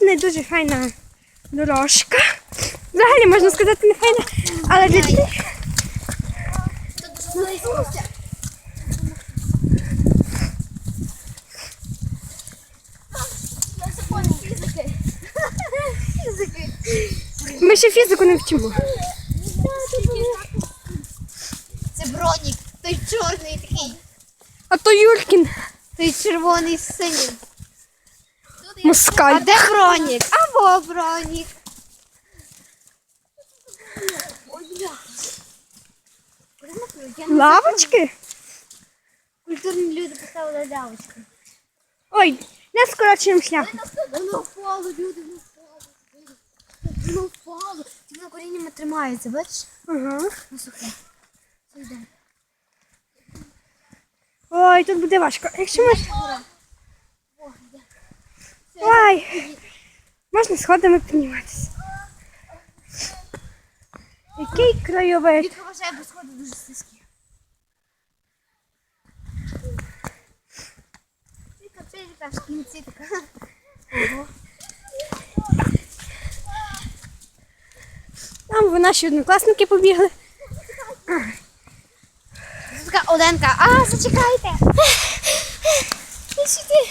Тут не дуже файна дорожка. Взагалі можна сказати, не файна, але для дітей. Ми ще фізику не вчимо. Це бронік. Той чорний такий. А то Юркін Той червоний з синім. А де бронік? Або бронік. Лавочки? Культурні люди поставили лявочку. Ой, не скорочуємо шлях. Воно впало, люди, воно впало. Воно впало. Воно коріннями тримається, бачиш? Ага. Ну сухе. Ой, тут буде важко. Якщо ми... Ой, можна сходами підніматися. Який краєвид. Тільки вважає, бо сходи дуже слизькі. Тільки пелька в кінці така. Ого. Там ви наші однокласники побігли. Така Оленка, а, зачекайте. Ти сюди.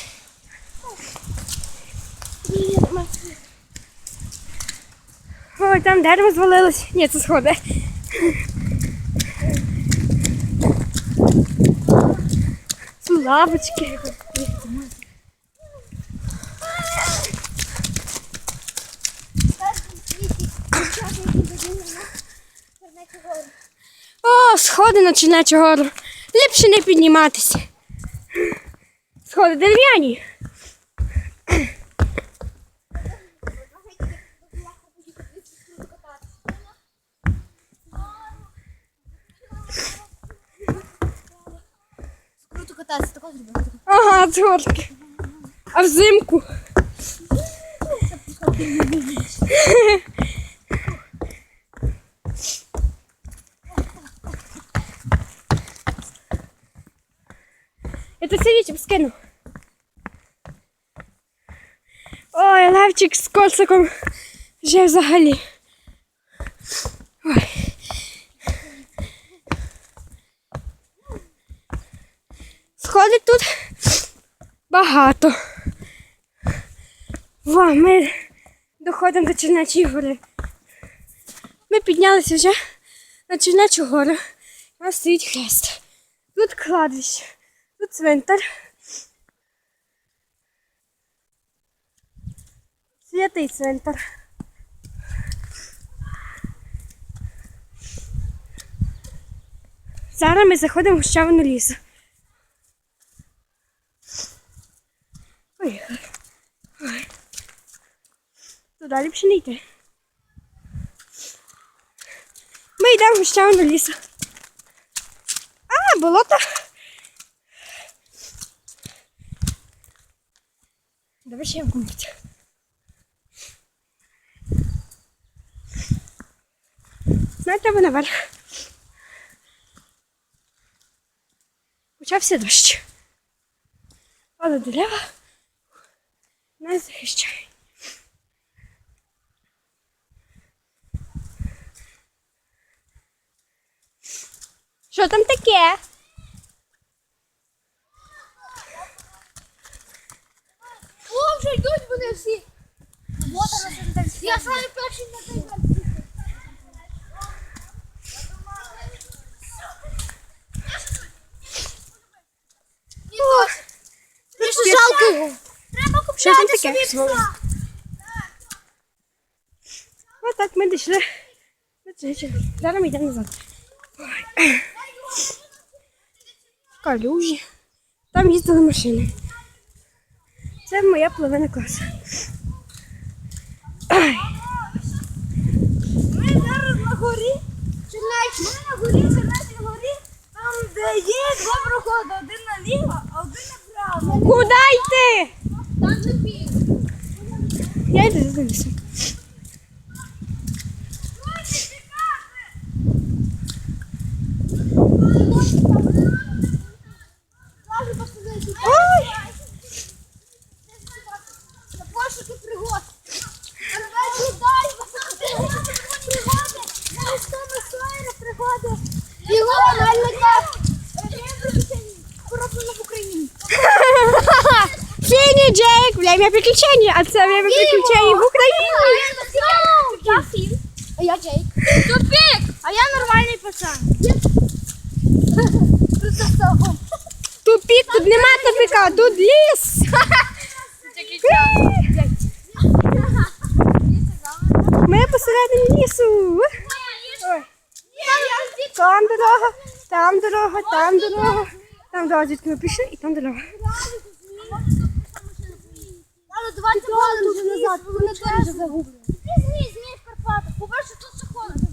Ой, там дерево звалилось. Ні, це сходи. Це лавочки. О, сходи на Чинечу гору. Ліпше не підніматися. Сходи дерев'яні. Кататися, тако зробити. Ага, з. А взимку. Я тут сидіть скину. Ой, Левчик з косиком вже взагалі. Ой. Сходить тут багато. Во, ми доходимо до Чернечої гори. Ми піднялися вже на Чернечу гору. У нас стоїть хрест. Тут кладовище, тут цвинтар. Святий цвинтар. Зараз ми заходимо в гущавину лісу. Ой. Ой. Ліпше не йти. Ми йдемо в гущавину лісу. А, болото. Давай ще вкупити. Знаєте, треба наверх. Почався дощ. Але дерева нас захищають. Що там таке? О, вже йдуть вони всі. Я саме перший на той жалко Що там таке? собі пса. Ось так ми дійшли. Зараз ми йдемо назад. Ой. Калюжі. Там їздили машини. Це моя половина класу. Ми зараз на горі. Чернець. Ми на горі, Чернецькій горі. Там, де є два проходи. Один наліво, а один направо. Куди йти? Там же пік. Я йду за лісом. Його анальника пороблено в Україні. Синий Джейк, время приключений. А це время приключений в Україні. А я Джейк. Тупик! А я нормальний пацан. Тупик, тут нема тупика, тут ліс. Ми посередині лісу. Там дорога, там дорога, там дорога. Там дорога, звідки ми пішли, і там дорога. Але давайте валимо вже назад, бо вони теж вже загублені. Змій, змій в Карпатах. По-перше, тут ще холодно.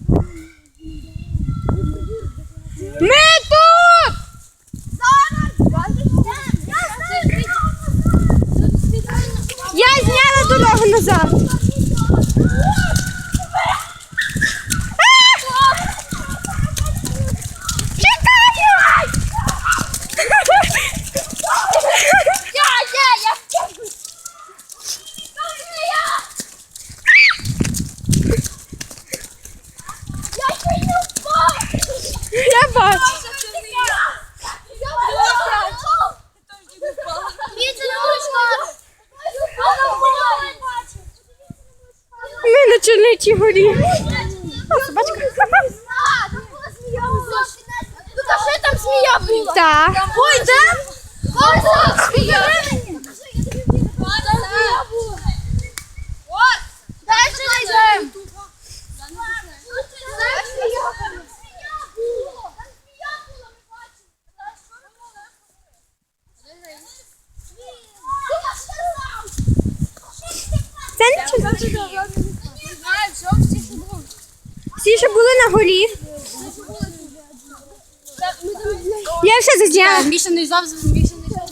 Ми тут! Я зняла дорогу назад. Чекай! Я бачу. Ми горі. О, собачка. Тут ще там змія була. Так. Ой, де? Ой, так, змія. От, дальше не йдемо. Це не Черничий. Всі, що були на горі. Я все зазняла. Міша не взяв, Міша не взяв.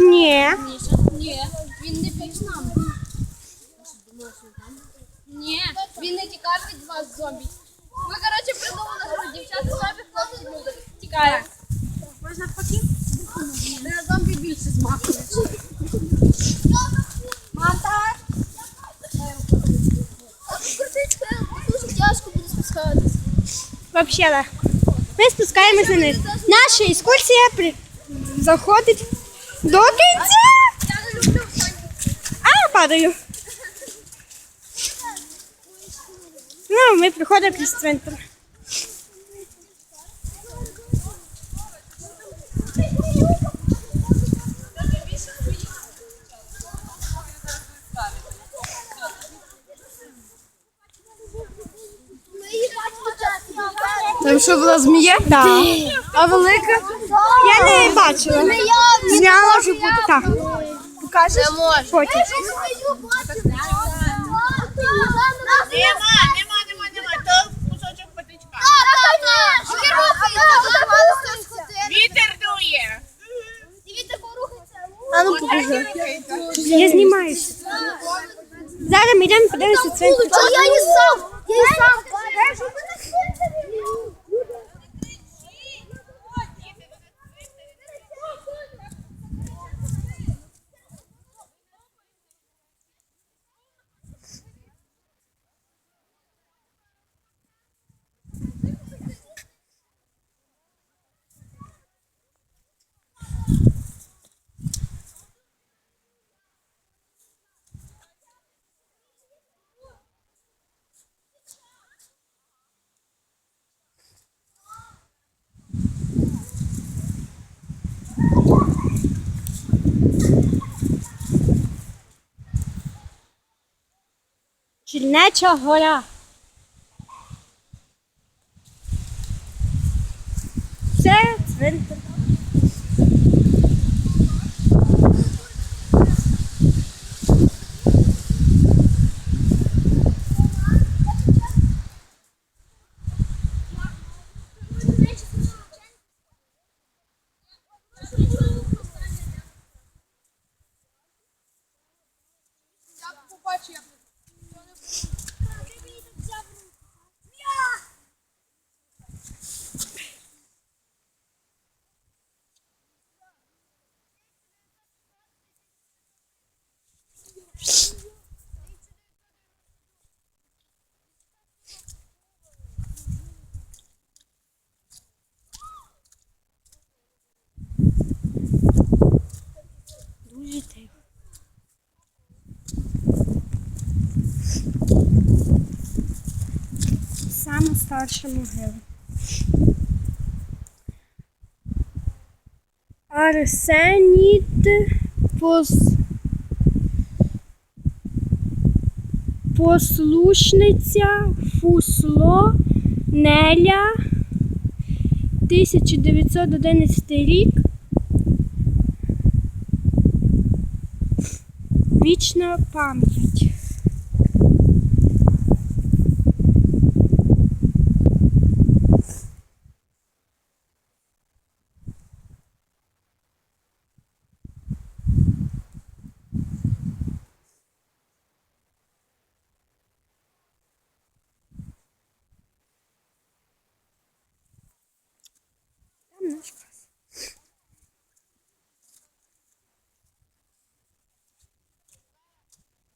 Ні. Ні, він не пік з нами. Ні, він не тікав від вас зомбі. Ми, коротше, придумали, що дівчата зомбі, хлопці люди. Тікаємо. Можна поки? Зомбі більше змахують. Мата! Дуже тяжко буде спускатися. Вообще, да. Ми спускаємося вниз. Наша екскурсія при... заходить до кінця. А, падаю. Ну, ми приходимо крізь центр. Що була змія? Так. А велика? Я не бачила. Зняла. що бути. Так. Покажеш? Потім. Нема, нема, нема, нема. То кусочок патичка. Вітер дує. Вітер порухається. А ну покажи. Я знімаюся. Зараз ми йдемо подивитися центр. Я не сам. Я не сам. Чільнеча гора. Це цвинтар. Перша могила. Арсеніт пос... послушниця Фусло Неля 1911 рік. Вічна пам'ять.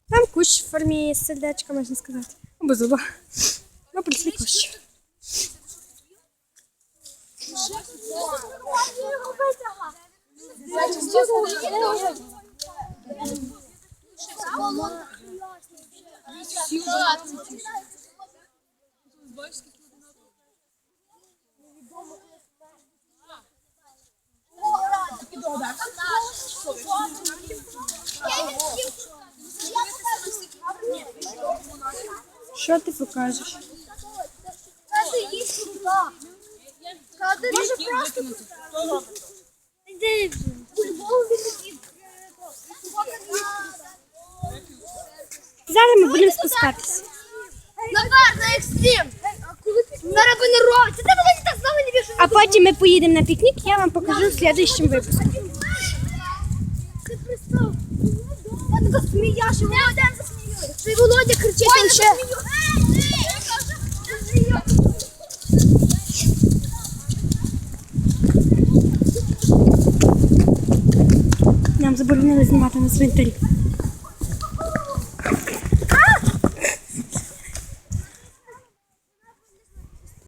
Там кущ в формі сердечка, можна сказати. Або зуба. Ну, прийшли кущ. Що ти покажеш? Може просто Зараз ми будемо спускатися. Наверх, на екстрім! Зараз ви не робите! А потім ми поїдемо на пікнік, я вам покажу в слідчому випуску. Я така сміяш, і Володя засміює. Що Володя кричить, він ще. Нам заборонили знімати на цвинтарі.